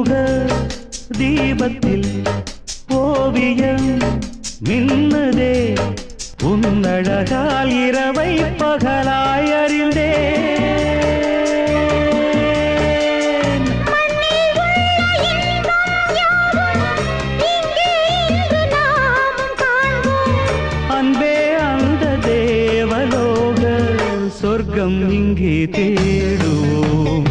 முக தீபத்தில் ஓவியம் மின்னதே உன்னழகால் இரவை பகலாய் அறிந்தே அன்பே அந்த தேவலோக சொர்க்கம் இங்கே தேடுவோம்.